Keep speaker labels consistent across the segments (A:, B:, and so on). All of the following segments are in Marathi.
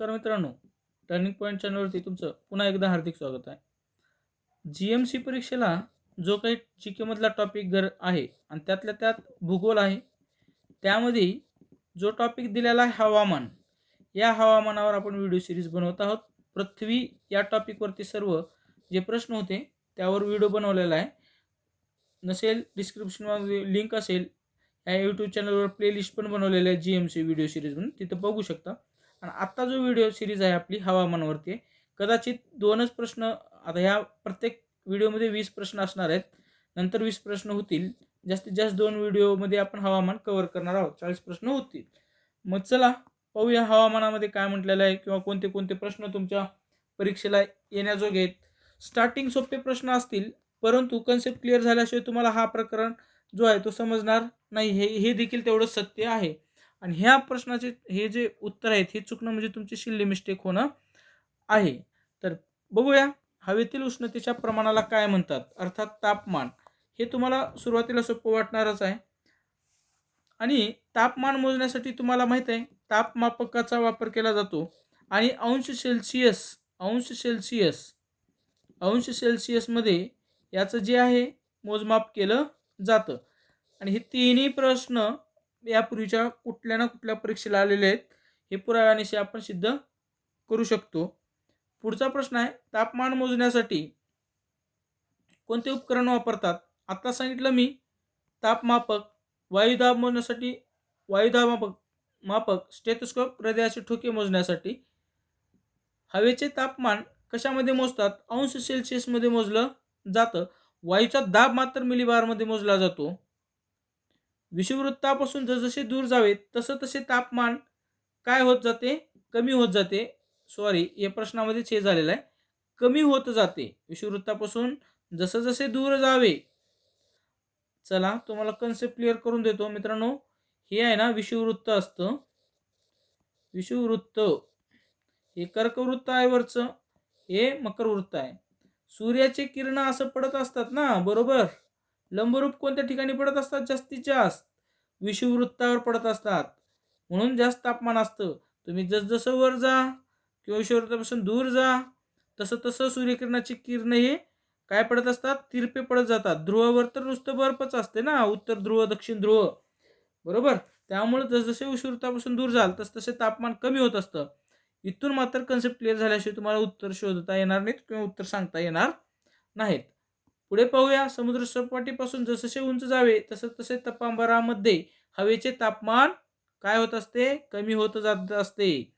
A: नमस्कार मित्रांनो टर्निंग पॉईंट चॅनलवरती तुमचं पुन्हा एकदा हार्दिक स्वागत आहे. जी एम सी परीक्षेला जो काही जी केमधला टॉपिक गर आहे आणि त्यातल्या त्यात भूगोल आहे त्यामध्ये जो टॉपिक दिलेला आहे हवामान या हवामानावर आपण व्हिडिओ सिरीज बनवत आहोत. पृथ्वी या टॉपिकवरती सर्व जे प्रश्न होते त्यावर व्हिडिओ बनवलेला आहे. नसेल डिस्क्रिप्शनमध्ये लिंक असेल या यूट्यूब चॅनलवर प्लेलिस्ट पण बनवलेलं आहे G M C video series म्हणून तिथं बघू शकता. आणि आत्ता जो व्हिडिओ सिरीज आहे आपली हवामानावरती आहे कदाचित दोनच प्रश्न आता ह्या प्रत्येक व्हिडिओमध्ये वीस प्रश्न असणार आहेत नंतर वीस प्रश्न होतील जास्तीत जास्त दोन व्हिडिओमध्ये आपण हवामान कव्हर करणार आहोत चाळीस प्रश्न होतील. मग चला पाहूया हवामानामध्ये काय म्हटलेलं आहे किंवा कोणते कोणते प्रश्न तुमच्या परीक्षेला येण्याजोगे आहेत. स्टार्टिंग सोपे प्रश्न असतील परंतु कन्सेप्ट क्लिअर झाल्याशिवाय तुम्हाला हा प्रकरण जो आहे तो समजणार नाही. हे हे देखील तेवढं सत्य आहे. आणि ह्या प्रश्नाचे हे जे उत्तर आहेत हे चुकणं म्हणजे तुमची शिल्ली मिस्टेक होणं आहे. तर बघूया हवेतील उष्णतेच्या प्रमाणाला काय म्हणतात? अर्थात तापमान. हे तुम्हाला सुरुवातीला सोपं वाटणारच आहे. आणि तापमान मोजण्यासाठी तुम्हाला माहीत आहे तापमापकाचा वापर केला जातो. आणि अंश सेल्सिअस अंश सेल्सिअस अंश सेल्सिअसमध्ये याचं जे आहे मोजमाप केलं जातं. आणि हे तिन्ही प्रश्न यापूर्वीच्या कुठल्या ना कुठल्या परीक्षेला आलेले आहेत हे पुराव्यानिशी आपण सिद्ध करू शकतो. पुढचा प्रश्न आहे तापमान मोजण्यासाठी कोणते उपकरण वापरतात? आता सांगितलं मी तापमापक वायुदाब मोजण्यासाठी वायुदाब मापक मापक स्टेथोस्कोप हृदयाचे ठोके मोजण्यासाठी. हवेचे तापमान कशामध्ये मोजतात? अंश सेल्सिअसमध्ये मोजलं जातं. वायूचा दाब मात्र मिलीबारमध्ये मोजला जातो. विषुववृत्तापासून जसजसे दूर जावे तसं तसे तापमान काय होत जाते? कमी होत जाते. सॉरी या प्रश्नामध्येच हे झालेलं आहे. कमी होत जाते. विषुववृत्तापासून जसं जसे दूर जावे. चला तुम्हाला कन्सेप्ट क्लिअर करून देतो मित्रांनो. हे आहे ना विषुववृत्त असतं. विषुववृत्त. हे कर्कवृत्त आहे वरचं. हे मकरवृत्त आहे. सूर्याचे किरण असं पडत असतात ना बरोबर? लंबरूप कोणत्या ठिकाणी पडत असतात? जास्तीत जास्त. विषुववृत्तावर पडत असतात. म्हणून जास्त तापमान असतं. तुम्ही जसजसं वर जा किंवा विषुववृत्तापासून दूर जा तसं तसं सूर्यकिरणाची किरण हे काय पडत असतात? तिरपे पडत जातात. ध्रुवावर तर नुसतं बर्फच असते ना. उत्तर ध्रुव दक्षिण ध्रुव. बरोबर? त्यामुळे जसजसे विषुववृत्तापासून दूर जाल तस तसे तापमान कमी होत असतं. इथून मात्र कन्सेप्ट क्लिअर झाल्याशिवाय तुम्हाला उत्तर शोधता येणार नाहीत किंवा उत्तर सांगता येणार नाहीत. पुढे पाहूया. समुद्र सपाटीपासून जससे उंच जावे तसं तसे तपांबरामध्ये हवेचे तापमान काय होत असते? कमी होत जात असते.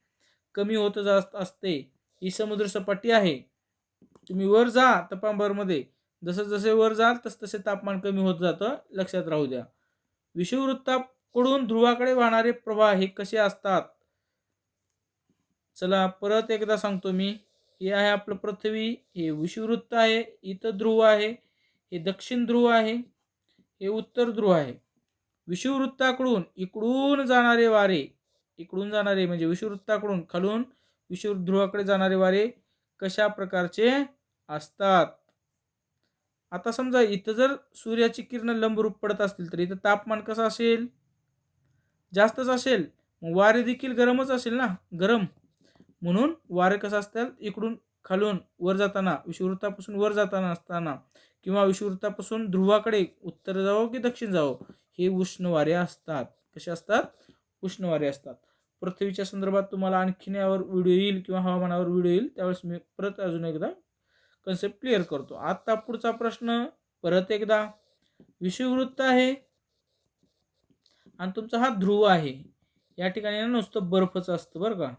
A: कमी होत जात असते. ही समुद्र सपाटी आहे. तुम्ही वर जा तपांबरमध्ये. जसं जसे वर जाल तस तसे तापमान कमी होत जातं. लक्षात राहू द्या. विषुववृत्ताकडून ध्रुवाकडे वाहणारे प्रवाह हे कसे असतात? चला परत एकदा सांगतो मी. हे आहे आपलं पृथ्वी. हे विषुववृत्त आहे इथं ध्रुव आहे हे दक्षिण ध्रुव आहे हे उत्तर ध्रुव आहे. विषुववृत्ताकडून इकडून जाणारे वारे इकडून जाणारे म्हणजे विषुववृत्ताकडून खालून विषुव ध्रुवाकडे जाणारे वारे कशा प्रकारचे असतात? आता समजा इथं जर सूर्याची किरण लंबरूप पडत असतील तर इथं तापमान कसं असेल? जास्तच असेल. मग वारे देखील गरमच असेल ना? गरम. म्हणून वारे कसं असतात इकडून खालून वर जाताना विषुवृत्तापासून वर जाताना असताना किंवा विषुववृत्तापासून ध्रुवाकडे उत्तर जावं की दक्षिण जावं हे उष्ण वारे असतात. कसे असतात? उष्ण वारे असतात. पृथ्वीच्या संदर्भात तुम्हाला आणखीन यावर व्हिडिओ येईल किंवा हवामानावर व्हिडिओ येईल त्यावेळेस मी परत अजून एकदा कन्सेप्ट क्लिअर करतो. आता पुढचा प्रश्न परत एकदा. विषुववृत्त आहे आणि तुमचा हा ध्रुव आहे. या ठिकाणी नुसतं बर्फच असतं बरं का?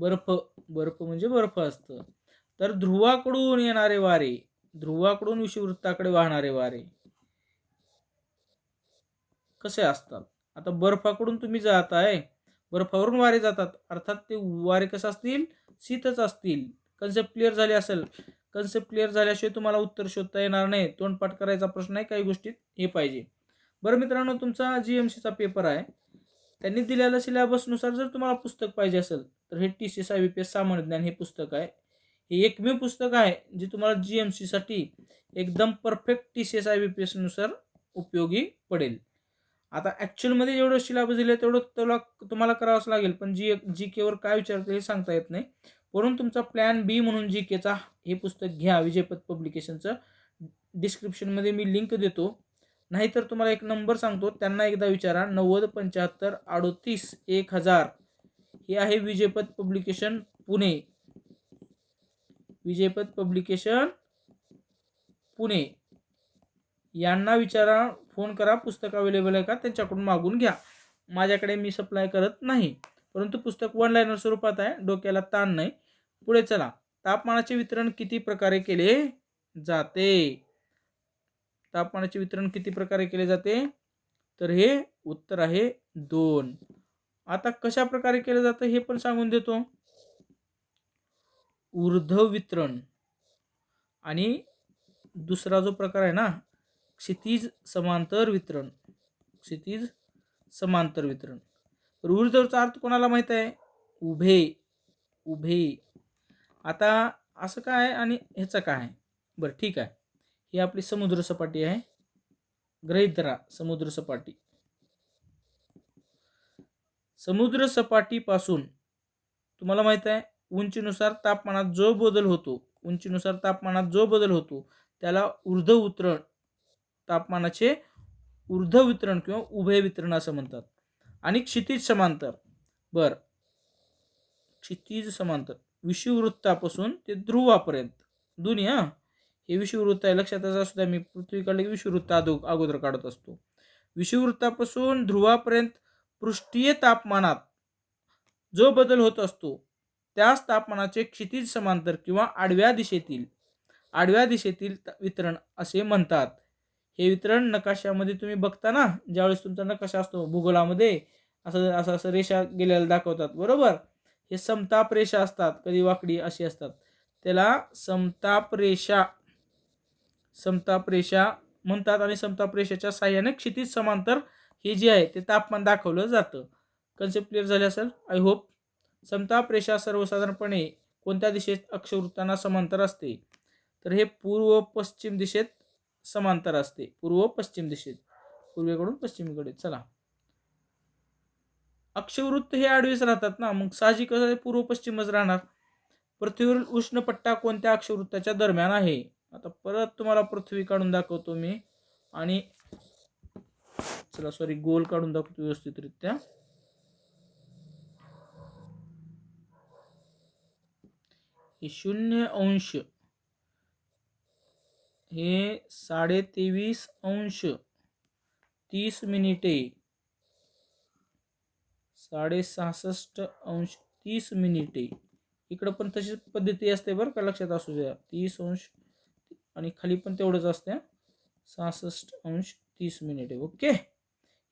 A: बर्फ बर्फ म्हणजे बर्फ असतं. तर ध्रुवाकडून येणारे वारे ध्रुवाकडून विषुववृत्ताकडे वाहणारे वारे कसे असतात? आता बर्फाकडून तुम्ही जात आहे बर्फावरून वारे जातात. अर्थात ते वारे कसे असतील? शीतच असतील. कन्सेप्ट क्लिअर झाले असेल. कन्सेप्ट क्लिअर झाल्याशिवाय तुम्हाला उत्तर शोधता येणार नाही. तोंडपाठ करायचा प्रश्न आहे काही गोष्टीत हे पाहिजे. बरं मित्रांनो तुमचा जी एम सीचा पेपर आहे. त्यांनी दिलेल्या सिलेबसनुसार जर तुम्हाला पुस्तक पाहिजे असेल तर हे T C S I P S सामान्य ज्ञान हे पुस्तक आहे. हे एकमेव पुस्तक आहे जे तुम्हाला जी एम सीसाठी एकदम perfect T C S I B P एसनुसार उपयोगी पडेल. आता ॲक्च्युअलमध्ये जेवढं सिलेबस दिलं तेवढं तुला तुम्हाला करावंच लागेल पण जी जी केवर काय विचारते हे सांगता येत नाही. म्हणून तुमचा प्लॅन बी म्हणून जी केचा हे पुस्तक घ्या विजयपथ पब्लिकेशनचं डिस्क्रिप्शनमध्ये मी लिंक देतो. नाहीतर तुम्हाला एक नंबर सांगतो त्यांना एकदा विचारा नव्वद पंच्याहत्तर अडोतीस एक हजार. हे आहे विजयपद पब्लिकेशन पुणे. विजयपद पब्लिकेशन पुणे. यांना विचारा फोन करा पुस्तक अवेलेबल आहे का त्यांच्याकडून मागून घ्या. माझ्याकडे मी सप्लाय करत नाही परंतु पुस्तक वन लाईनर स्वरूपात आहे डोक्याला ताण नाही. पुढे चला. तापमानाचे वितरण किती प्रकारे केले जाते? तापमानाचे वितरण किती प्रकारे केले जाते? तर हे उत्तर आहे दोन. आता कशा प्रकारे केलं जातं हे पण सांगून देतो. ऊर्ध्व वितरण. आणि दुसरा जो प्रकार आहे ना क्षितिज समांतर वितरण. क्षितिज समांतर वितरण. तर ऊर्ध्वचा अर्थ कोणाला माहीत आहे? उभे उभे. आता असं काय आहे आणि ह्याचं काय आहे? बरं ठीक आहे. ही आपली समुद्र सपाटी आहे. गृहीत धरा समुद्र सपाटी. समुद्र सपाटीपासून तुम्हाला माहीत आहे उंचीनुसार तापमानात जो बदल होतो उंचीनुसार तापमानात जो बदल होतो त्याला ऊर्ध्व उतरण तापमानाचे ऊर्ध्व वितरण किंवा उभय वितरण असं म्हणतात. आणि क्षितिज समांतर बर. क्षितिज समांतर विषुववृत्तापासून ते ध्रुवापर्यंत. दोन्ही हां? हे विषुववृत्त आहे लक्षात असू द्या मी पृथ्वीकडे विषुववृत्त अदो अगोदर काढत असतो. विषुववृत्तापासून ध्रुवापर्यंत पृष्ठीय तापमानात जो बदल होत असतो त्याच तापमानाचे क्षितिज समांतर किंवा आडव्या दिशेतील आडव्या दिशेतील वितरण असे म्हणतात. हे वितरण नकाशामध्ये तुम्ही बघता ना ज्यावेळेस तुमचा नकाशा असतो भूगोलामध्ये असं असं असं रेषा गेलेल्या दाखवतात बरोबर? हे समताप रेषा असतात कधी वाकडी अशी असतात. त्याला समताप रेषा समताप रेषा म्हणतात आणि समताप रेषेच्या साह्याने क्षितिज समांतर हे जे आहे ते तापमान दाखवलं जातं. कन्सेप्ट क्लिअर झाले असेल? आय होप समताप रेषा सर्वसाधारणपणे कोणत्या दिशेत अक्षवृत्तांना समांतर असते? तर हे पूर्व पश्चिम दिशेत समांतर असते. पूर्व पश्चिम दिशेत. पूर्वेकडून पश्चिमेकडे. चला. अक्षवृत्त हे आडवेच राहतात ना? मग साहजिक पूर्व पश्चिमच राहणार. पृथ्वीवरील उष्णपट्टा कोणत्या अक्षवृत्ताच्या दरम्यान आहे? आता परत तुम्हाला पृथ्वी काढून दाखवतो मी. आणि चला सॉरी गोल काढून दाखवतो व्यवस्थितरित्या. हे शून्य अंश हे साडे तेवीस अंश तीस मिनिटे साडे सहासष्ट अंश तीस मिनिटे. इकडं पण तशीच पद्धती असते बरं का लक्षात असू द्या. तीस अंश आणि खाली पण तेवढंच असते. सहासष्ट अंश तीस मिनिटे. ओके?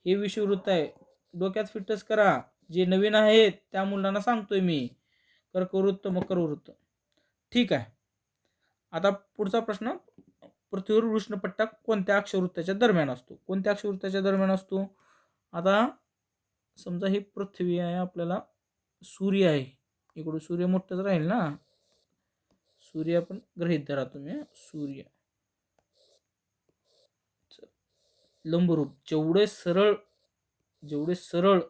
A: हे विषुववृत्त आहे. डोक्यात फिटच करा. जे नवीन आहेत त्या मुलांना सांगतोय मी. कर्कवृत्त मकरवृत्त. ठीक आहे. आता पुढचा प्रश्न पृथ्वीवर उष्णपट्टा कोणत्या अक्षवृत्ताच्या दरम्यान असतो? कोणत्या अक्षवृत्ताच्या दरम्यान असतो? आता समजा ही पृथ्वी आहे आपल्याला सूर्य आहे. इकडून सूर्य मोठंच राहील ना? सूर्य आपण गृहित धरा तुम्ही सूर्य. लंबरूप. जेवढे सरळ जेवढे सरळ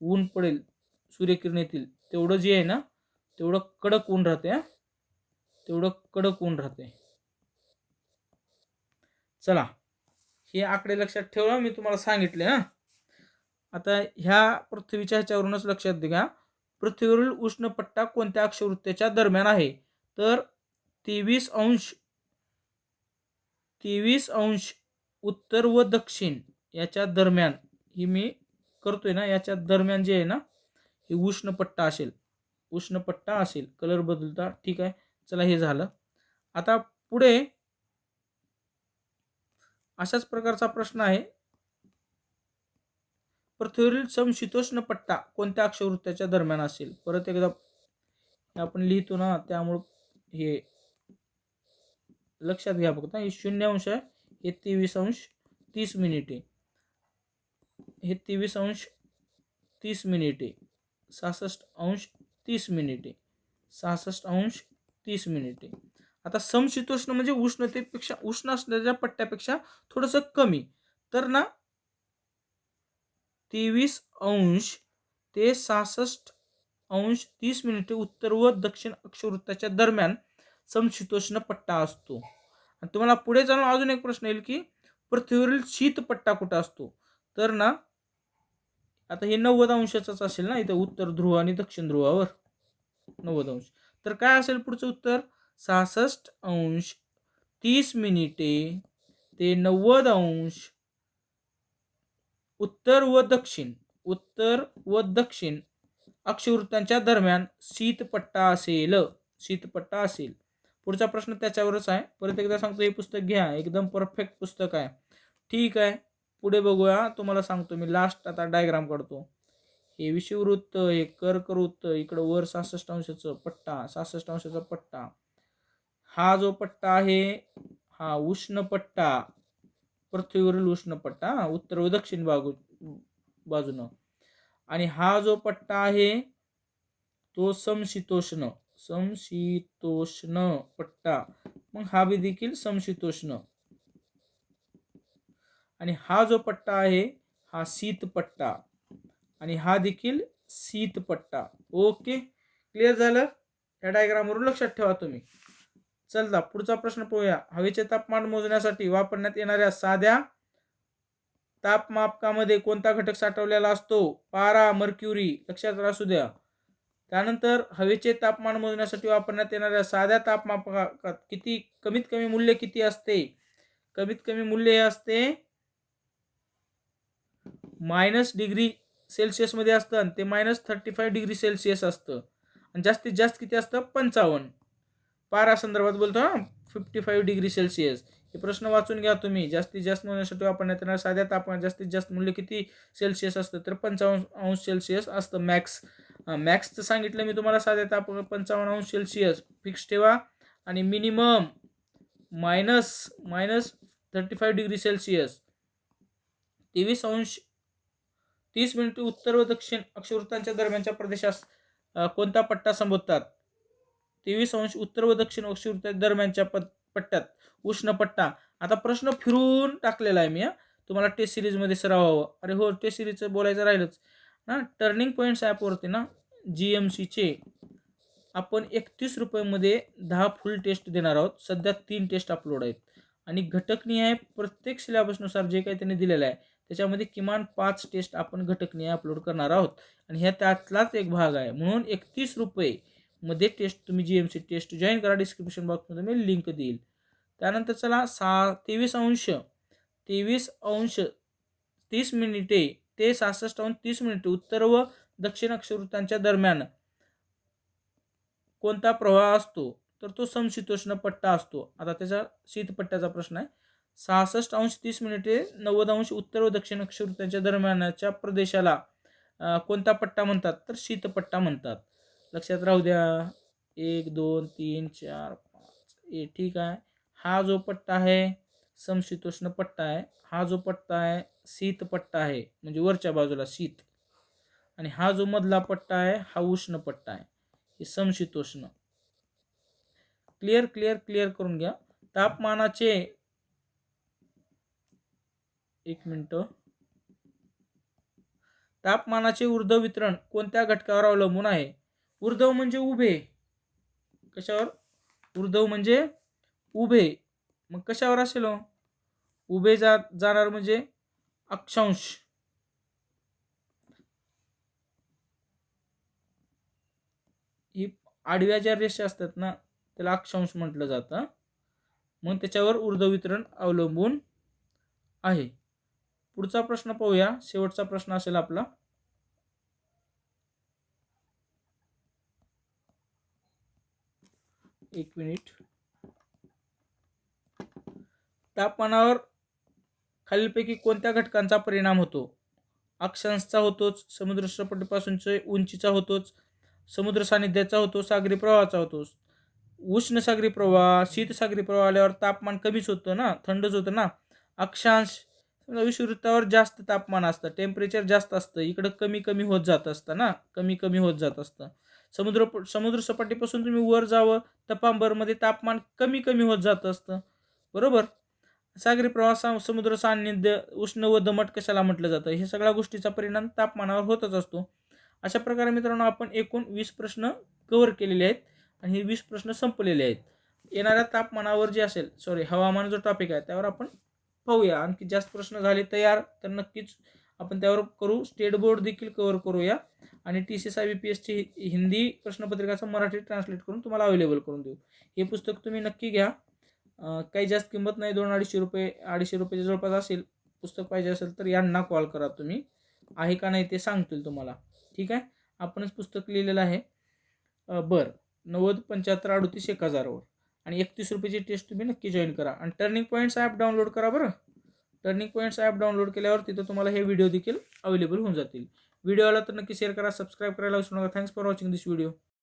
A: ऊन पडेल सूर्यकिरण येतील तेवढं जे आहे ना तेवढं कडक ऊन राहते तेवढं कडक ऊन राहते. चला हे आकडे लक्षात ठेवा मी तुम्हाला सांगितले हा. आता ह्या पृथ्वीच्या ह्याच्यावरूनच लक्षात घ्या पृथ्वीवरील उष्णपट्टा कोणत्या अक्षवृत्तेच्या दरम्यान आहे? तर तेवीस अंश तेवीस अंश उत्तर व दक्षिण याच्या दरम्यान ही मी करतोय ना याच्या दरम्यान जे आहे ना हे उष्णपट्टा असेल उष्णपट्टा असेल कलर बदलता ठीक आहे. चला हे झालं. आता पुढे अशाच प्रकारचा प्रश्न आहे. पृथ्वीवरील समशीतोष्ण पट्टा कोणत्या अक्षवृत्ताच्या दरम्यान असेल? परत एकदा आपण लिहितो ना त्यामुळं हे लक्षात घ्या फक्त. हे शून्य अंश आहे. हे तेवीस अंश तीस मिनिटे. हे तेवीस अंश तीस मिनिटे. सहासष्ट अंश तीस मिनिटे. सहासष्ट अंश तीस मिनिटे. आता समशीतोष्ण म्हणजे उष्णतेपेक्षा उष्ण असलेल्या पट्ट्यापेक्षा थोडंसं कमी. तर ना तेवीस अंश ते सहासष्ट अंश तीस मिनिटे उत्तर व दक्षिण अक्षवृत्ताच्या दरम्यान समशीतोष्ण पट्टा असतो. आणि तुम्हाला पुढे जाऊन अजून एक प्रश्न येईल की पृथ्वीवरील शीतपट्टा कुठं असतो? तर ना आता हे नव्वद अंशाचाच असेल ना इथं उत्तर ध्रुव आणि दक्षिण ध्रुवावर? नव्वद अंश. तर काय असेल पुढचं उत्तर? सहासष्ट अंश तीस मिनिटे ते नव्वद अंश उत्तर व दक्षिण. उत्तर व दक्षिण अक्षवृत्तांच्या दरम्यान शीतपट्टा असेल. शीतपट्टा असेल. पुढचा प्रश्न त्याच्यावरच आहे. परत एकदा सांगतो हे पुस्तक घ्या. एकदम परफेक्ट पुस्तक आहे. ठीक आहे. पुढे बघूया. तुम्हाला सांगतो मी लास्ट आता डायग्राम काढतो. हे विषुववृत्त हे कर्कवृत्त इकडं वर सहासष्ट अंशाचं पट्टा सहासष्ट अंशाचा पट्टा. हा जो पट्टा आहे हा उष्ण पट्टा. पृथ्वीवरील उष्ण पट्टा हा, उत्तर व दक्षिण बाजू बाजूनं. आणि हा जो पट्टा आहे तो समशीतोष्ण. समशीतोष्ण पट्टा. मग हा बी देखील समशीतोष्ण. आणि हा जो पट्टा आहे हा शीत पट्टा. आणि हा देखील शीत पट्टा. ओके? क्लिअर झालं? या डायग्रामवरून लक्षात ठेवा तुम्ही. चलता पुढचा प्रश्न पाहूया. हवेचे तापमान मोजण्यासाठी वापरण्यात येणाऱ्या साध्या तापमापकामध्ये कोणता घटक साठवलेला असतो? पारा मर्क्युरी. लक्षात असू द्या. त्यानंतर हवेचे तापमान मोजण्यासाठी वापरण्यात येणाऱ्या साध्या तापमापकात किती कमीत कमी मूल्य किती असते? कमीत कमी मूल्य हे असते मायनस डिग्री सेल्सिअसमध्ये असतं आणि ते minus thirty five degree Celsius असतं. आणि जास्तीत जास्त किती असतं? पंचावन्न. पारा संदर्भात बोलतो हां फिफ्टी फाईव्ह डिग्री सेल्सिअस. हे प्रश्न वाचून घ्या तुम्ही. जास्तीत जास्त मोजण्यासाठी वापरण्यात येणार साध्या तापमान जास्तीत जास्त मूल्य किती सेल्सिअस असतं? तर पंचावन्न अंश सेल्सिअस असतं मॅक्स मॅक्सचं सांगितलं मी तुम्हाला साध्या ताप पंचावन्न अंश सेल्सिअस फिक्स ठेवा. आणि minimum minus minus thirty five degree Celsius तेवीस अंश तीस मिनिटे उत्तर व दक्षिण अक्षवृत्तांच्या दरम्यानच्या प्रदेशास कोणता पट्टा संबोधतात? तेवीस अंश उत्तर व दक्षिण अक्षवृत्ता दरम्यानच्या पट पट्ट्यात उष्ण पट्टा. आता प्रश्न फिरून टाकलेला आहे मी तुम्हाला टेस्ट सिरीजमध्ये सराव हवं. अरे हो टेस्ट सिरीजचं बोलायचं राहिलंच. ना टर्निंग पॉईंट्स ॲपवरती ना जी एम सीचे आपण एकतीस रुपयामध्ये दहा फुल टेस्ट देणार आहोत. सध्या तीन टेस्ट अपलोड आहेत. आणि घटकनिहाय प्रत्येक सिलेबसनुसार जे काही त्यांनी दिलेलं आहे त्याच्यामध्ये किमान पाच टेस्ट आपण घटकनिहाय अपलोड करणार आहोत. आणि ह्या त्यातलाच एक भाग आहे. म्हणून एकतीस रुपये मध्ये टेस्ट तुम्ही G M C test join करा. डिस्क्रिप्शन बॉक्समध्ये मी लिंक देईल. त्यानंतर चला सा तेवीस अंश तेवीस अंश तीस मिनिटे ते सहासष्ट अंश तीस मिनिटे उत्तर व दक्षिण अक्षवृत्तांच्या दरम्यान कोणता प्रवाह असतो तर तो समशीतोष्ण पट्टा असतो. आता त्याचा शीतपट्ट्याचा प्रश्न आहे. सहासष्ट अंश तीस मिनिटे नव्वद अंश उत्तर व दक्षिण अक्षवृत्तांच्या दरम्यानच्या प्रदेशाला कोणता पट्टा म्हणतात तर शीतपट्टा म्हणतात. लक्षात राहू द्या. एक दोन तीन चार पाच. ए ठीक आहे. हा जो पट्टा आहे समशीतोष्ण पट्टा आहे. हा जो पट्टा आहे शीत पट्टा आहे म्हणजे वरच्या बाजूला शीत. आणि हा जो मधला पट्टा आहे हा उष्ण पट्टा आहे. हे समशीतोष्ण क्लिअर क्लिअर क्लिअर करून घ्या. तापमानाचे एक मिनटं. तापमानाचे ऊर्ध्व वितरण कोणत्या घटकावर अवलंबून आहे? ऊर्ध्व म्हणजे उभे. कशावर? ऊर्ध्व म्हणजे उभे. मग कशावर असेल हो? उभे जा जाणार म्हणजे अक्षांश. ही आडव्या ज्या रेषा असतात ना त्याला अक्षांश म्हटलं जातं. मग त्याच्यावर ऊर्ध्व वितरण अवलंबून आहे. पुढचा प्रश्न पाहूया. शेवटचा प्रश्न असेल आपला. एक मिनिट. तापमानावर खालीलपैकी कोणत्या घटकांचा परिणाम होतो? अक्षांशचा होतोच समुद्र सपाटीपासूनचे उंचीचा होतोच समुद्र सानिध्याचा होतो सागरी प्रवाहाचा होतो उष्ण सागरी प्रवाह शीत सागरी प्रवाह आल्यावर तापमान कमीच होतं ना थंडच होतं ना? अक्षांश विषुवृत्तावर जास्त तापमान असतं टेम्परेचर जास्त असतं इकडं कमी कमी होत जात असतं ना? कमी कमी होत जात असतं. समुद्र समुद्र सपाटीपासून तुम्ही वर जावं तपांबरमध्ये तापमान कमी कमी होत जात असतं. बरोबर? सागरी प्रवास समुद्र सान्निध्य उष्ण व दमट कशाला म्हटलं जातं? हे सगळ्या गोष्टीचा परिणाम तापमानावर होतच असतो. अशा प्रकारे मित्रांनो आपण एकूण वीस प्रश्न कव्हर केलेले आहेत आणि हे वीस प्रश्न संपलेले आहेत. येणाऱ्या तापमानावर जे असेल सॉरी हवामान जो टॉपिक आहे त्यावर आपण पाहूया. आणखी जास्त प्रश्न झाले तयार तर नक्कीच आपण त्यावर करू. स्टेट बोर्ड देखील कव्हर करूया. आणि T C S I B P एसची हिंदी प्रश्नपत्रिकाचं मराठी ट्रान्सलेट करून तुम्हाला अवेलेबल करून देऊ. हे पुस्तक तुम्ही नक्की घ्या. काही जास्त किंमत नाही दोन अडीचशे रुपये अडीचशे रुपयाच्या जवळपास असेल पुस्तक पाहिजे असेल तर यांना कॉल करा तुम्ही. आहे का नाही ते सांगतील तुम्हाला. ठीक आहे? आपणच पुस्तक लिहिलेलं आहे. बरं. नव्वद पंच्याहत्तर अडतीस एक हजारावर आणि एकतीस रुपयाची टेस्ट तुम्ही नक्की जॉईन करा. आणि टर्निंग पॉईंट्स ॲप डाउनलोड करा बरं. टर्निंग पॉईंट्स ॲप डाउनलोड केल्यावर तिथं तुम्हाला हे व्हिडिओ देखील अवेलेबल होऊन जातील. व्हिडिओला तर नक्की शेअर करा सबस्क्राईब करायला विसरू नका. Thanks for watching this video